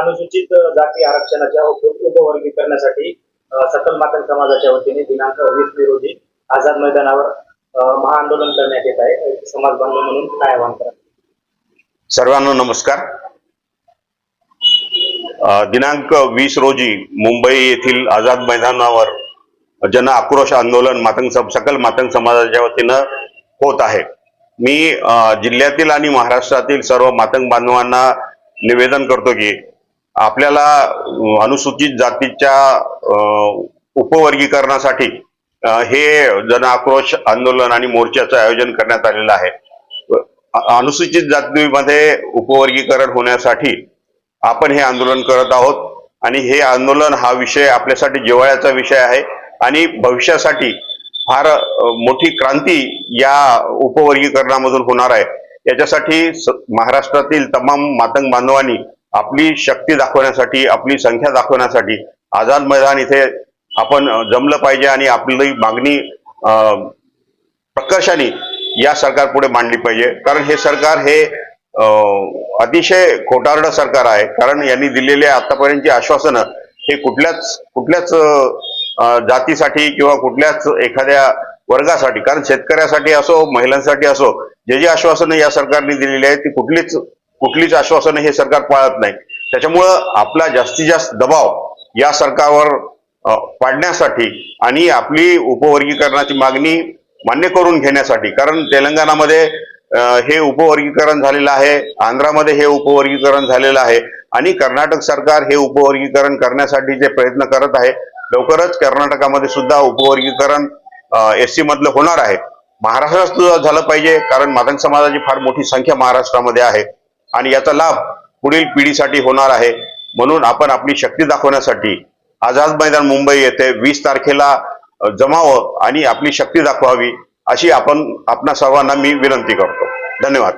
अनुसूचित जाती आरक्षणाच्या उपवर्गीकरणासाठी सकल मातंग समाजाच्या वतीने दिनांक वीस मे रोजी आझाद मैदानावर महाआंदोलन करण्यात येत आहे. समाज बांधव म्हणून काय आवाहन करा सर्वांना नमस्कार. दिनांक वीस रोजी मुंबई येथील आझाद मैदानावर जन आक्रोश आंदोलन मातंग सकल मातंग समाजाच्या वतीनं होत आहे. मी जिल्ह्यातील आणि महाराष्ट्रातील सर्व मातंग बांधवांना निवेदन करतो की आपल्याला अनुसूचित जातीच्या उपवर्गीकरणासाठी हे जन आक्रोश आंदोलन आणि मोर्चाचं आयोजन करण्यात आलेलं आहे. अनुसूचित जातीमध्ये उपवर्गीकरण होण्यासाठी आपण हे आंदोलन करत आहोत आणि हे आंदोलन हा विषय आपल्यासाठी जिव्हाळ्याचा विषय आहे आणि भविष्यासाठी फार मोठी क्रांती या उपवर्गीकरणामधून होणार आहे. याच्यासाठी महाराष्ट्रातील तमाम मातंग बांधवांनी आपली शक्ती दाखवण्यासाठी आपली संख्या दाखवण्यासाठी आझाद मैदान इथे आपण जमलं पाहिजे आणि आपली मागणी प्रकर्षाने या सरकार पुढे मांडली पाहिजे. कारण हे सरकार हे अतिशय खोटारडं सरकार आहे. कारण यांनी दिलेले आतापर्यंतची आश्वासनं हे कुठल्याच कुठल्याच जातीसाठी किंवा कुठल्याच एखाद्या वर्गासाठी कारण शेतकऱ्यासाठी असो महिलांसाठी असो जे जे आश्वासनं या सरकारने दिलेली आहेत ती कुठलीच कुठलीच आश्वासनं हे सरकार पाळत नाही. त्याच्यामुळं आपला जास्तीत जास्त दबाव या सरकारवर पाडण्यासाठी आणि आपली उपवर्गीकरणाची मागणी मान्य करून घेण्यासाठी कारण तेलंगणामध्ये हे उपवर्गीकरण झालेलं आहे आंध्रामध्ये हे उपवर्गीकरण झालेलं आहे आणि कर्नाटक सरकार हे उपवर्गीकरण करण्यासाठी जे प्रयत्न करत आहे लवकरच कर्नाटकामध्ये सुद्धा उपवर्गीकरण एस सी मधलं होणार आहे. महाराष्ट्रात सुद्धा झालं पाहिजे कारण मादन समाजाची फार मोठी संख्या महाराष्ट्रामध्ये आहे. आणि याचा लाभ पुढील पिढीसाठी होणार आहे. म्हणून आपण आपली शक्ती दाखवण्यासाठी आझाद मैदान मुंबई येथे वीस तारखेला जमावं आणि आपली शक्ती दाखवावी अशी आपण आपणा सर्वांना मी विनंती करतो. धन्यवाद.